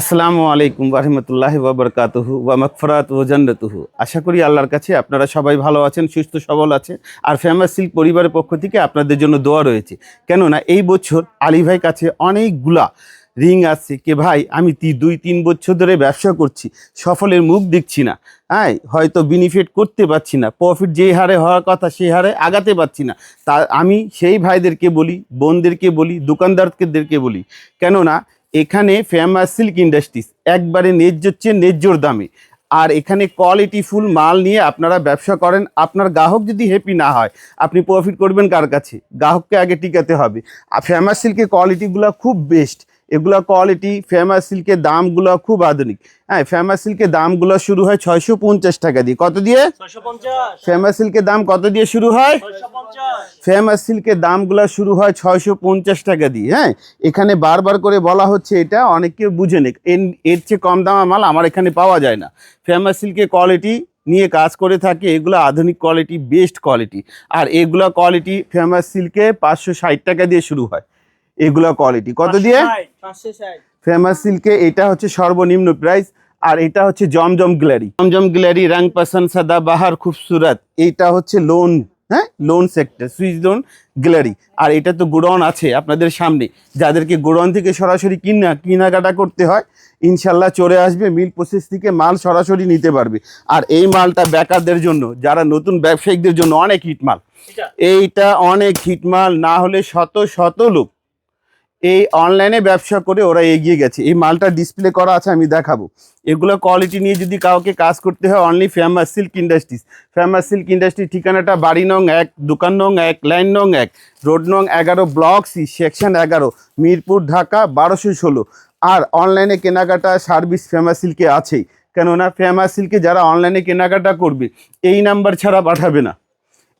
আসসালামু আলাইকুম রহমতুল্লাহ বাবরকাতুহু ওয়া মাগফিরাত ওয়া জান্নাতুহু। আশা করি আল্লাহর কাছে আপনারা সবাই ভালো আছেন, সুস্থ, সবল আছেন। আর ফেমাস সিল্ক পরিবারের পক্ষ থেকে আপনাদের জন্য দোয়া রয়েছে। কেননা এই বছর আলী ভাই কাছে অনেকগুলা রিং আছে কে ভাই, আমি দুই তিন বছর ধরে ব্যবসা করছি, সফলের মুখ দেখছি না। হ্যাঁ হয়তো বেনিফিট করতে পারছি না প্রফিট যে হারে হওয়ার কথা সেই হারে আগাতে পারছি না। তা আমি সেই ভাইদেরকে বলি, বোনদেরকে বলি, দোকানদারদেরকে বলি, কেননা এখানে ফেমাস সিল্ক ইন্ডাস্ট্রিজ, একবারে ন্যায্য হচ্ছে ন্যায্যর দামে। আর এখানে কোয়ালিটি ফুল মাল নিয়ে আপনারা ব্যবসা করেন, আপনার গ্রাহক যদি হ্যাপি না হয়, আপনি প্রফিট করবেন কার কাছে? গ্রাহককে আগে টিকাতে হবে। আর ফেমাস সিল্কের কোয়ালিটিগুলো খুব বেস্ট এগুলো কোয়ালিটি ফেমাস সিল্কের দামগুলো খুব আধুনিক। হ্যাঁ ফেমাস সিল্কের দামগুলো শুরু হয় ছয়শো পঞ্চাশ টাকা দিয়ে। কত দিয়ে? ফেমাস সিল্কের দাম কত দিয়ে শুরু হয়? ফেমাস সিল্কের দামগুলো শুরু হয় ছয়শো পঞ্চাশ টাকা দিয়ে হ্যাঁ? এখানে বারবার করে বলা হচ্ছে এটা অনেকে বুঝে নেই। এর- চেয়ে কম দামা মাল আমার এখানে পাওয়া যায় না। ফেমাস সিল্কের কোয়ালিটি নিয়ে কাজ করে থাকে এগুলো আধুনিক কোয়ালিটি বেস্ট কোয়ালিটি আর এগুলো কোয়ালিটি ফেমাস সিল্কে পাঁচশো ষাট টাকা দিয়ে শুরু হয়। এগুলো কোয়ালিটি কত দিয়ে? ফেমাস সিল্কে এটা হচ্ছে সর্বনিম্ন প্রাইস আর এটা হচ্ছে জমজম গ্যালারি। জমজম গ্যালারি রং পসন্দ সাদা বাহার খুবসুরত। এইটা হচ্ছে লোন হ্যাঁ? Loan sector switch loan gallery. আর এটা তো গোডাউন আছে আপনাদের সামনে। যাদেরকে গোডাউন থেকে সরাসরি কিনা কেনাকাটা করতে হয় ইনশাল্লাহ চলে আসবে মিল প্রসেস থেকে মাল সরাসরি নিতে পারবে। আর এই মালটা বেকারদের জন্য যারা নতুন ব্যবসায়িকদের জন্য অনেক হিট মাল। এইটা অনেক হিট মাল না হলে শত শত লোক এই অনলাইনে ব্যবসা করে ওরা এগিয়ে গেছে। এই মালটা ডিসপ্লে করা আছে, আমি দেখাবো। এগুলো কোয়ালিটি নিয়ে যদি কাউকে কাজ করতে হয় only famous silk industries famous silk industry ঠিকানাটা বাড়ি নং এক, দোকান নং এক লাইন নং এক রোড নং এগারো ব্লক সি সেকশন এগারো, মিরপুর, ঢাকা, বারোশো ষোলো। আর অনলাইনে কেনাকাটা সার্ভিস ফেমাস সিল্কে আছেই। কেননা ফেমাস সিল্কে যারা অনলাইনে কেনাকাটা করবে, এই নাম্বার ছাড়া পাঠাবে না।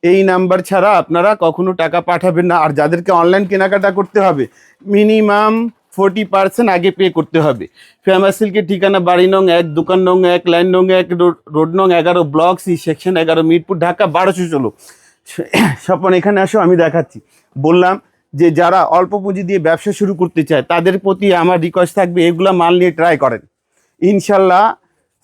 এই নাম্বার ছাড়া আপনারা কখনো টাকা পাঠাবেন না। আর যাদেরকে অনলাইন কেনাকাটা করতে হবে মিনিমাম ফোর্টি পার্সেন্ট আগে পে করতে হবে। ফেমাস সিল্কের ঠিকানা বাড়ি নং এক, দোকান নং এক লাইন নং এক, রোড- নং এগারো ব্লক সি সেকশন এগারো, মিরপুর, ঢাকা, বারোশো ষোলো। স্বপন, এখানে আসো, আমি দেখাচ্ছি। বললাম যে যারা অল্প পুঁজি দিয়ে ব্যবসা শুরু করতে চায়, তাদের প্রতি আমার রিকোয়েস্ট থাকবে, এগুলো মাল নিয়ে ট্রাই করেন। ইনশাল্লাহ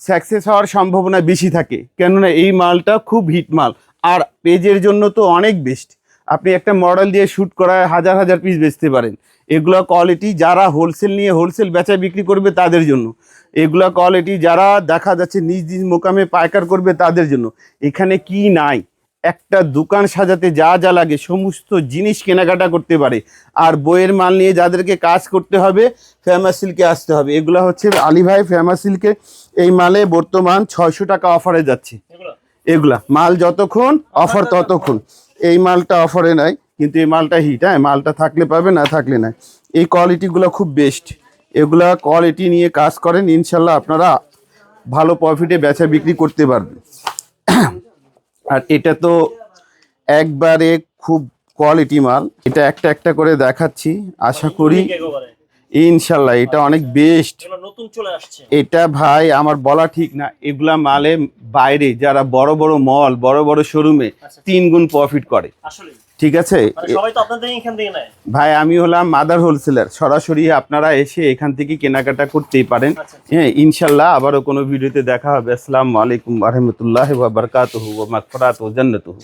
সাকসেস হওয়ার সম্ভাবনা বেশি থাকে। কেননা এই মালটা খুব হিট মাল। আর পেজের জন্য তো অনেক বেস্ট আপনি একটা মডেল দিয়ে শ্যুট করায় হাজার হাজার পিস বেচতে পারেন। এগুলো কোয়ালিটি যারা হোলসেল নিয়ে হোলসেল বেচা বিক্রি করবে তাদের জন্য। এগুলো কোয়ালিটি যারা দেখা যাচ্ছে নিজ নিজ মোকামে পাইকার করবে তাদের জন্য। এখানে কি নাই? একটা দোকান সাজাতে যা যা লাগে সমস্ত জিনিস কেনাকাটা করতে পারে। আর বইয়ের মাল নিয়ে যাদেরকে কাজ করতে হবে ফেমাস সিল্কে আসতে হবে। এগুলো হচ্ছে আলী ভাই সিল্কে এই মালে বর্তমান ছয়শো টাকা অফারে যাচ্ছে। এগুলা? মাল যতক্ষণ অফার ততক্ষণ। এই মালটা অফারে নাই কিন্তু এই মালটা হিট হ্যাঁ? মালটা থাকলে পাবে না থাকলে নাই। এই কোয়ালিটিগুলো খুব বেস্ট এগুলা কোয়ালিটি নিয়ে কাজ করেন ইনশাল্লাহ আপনারা ভালো প্রফিটে বেচা বিক্রি করতে পারবেন। আর এটা তো একবারে খুব কোয়ালিটি মাল। এটা একটা একটা করে দেখাচ্ছি আশা করি ইনশাল্লাহ এটা অনেক বেস্ট নতুন চলে আসছে। এটা ভাই আমার বলা ঠিক না এগুলা মালে বাইরে যারা বড় বড় মল বড় বড় শোরুমে আচ্ছা। তিন গুণ প্রফিট করে। আসলে ঠিক আছে? মানে ভাই আমি হলাম মাদার হোলসেলার সরাসরি আপনারা এসে এখান থেকে কেনাকাটা করতেই পারেন। আচ্ছা হ্যাঁ ইনশাল্লাহ আবারও কোনো ভিডিওতে দেখা হবে। আসসালামু আলাইকুম রহমতুল্লাহ বাবরকাত মাকফরাত ও জান্নাতুহু।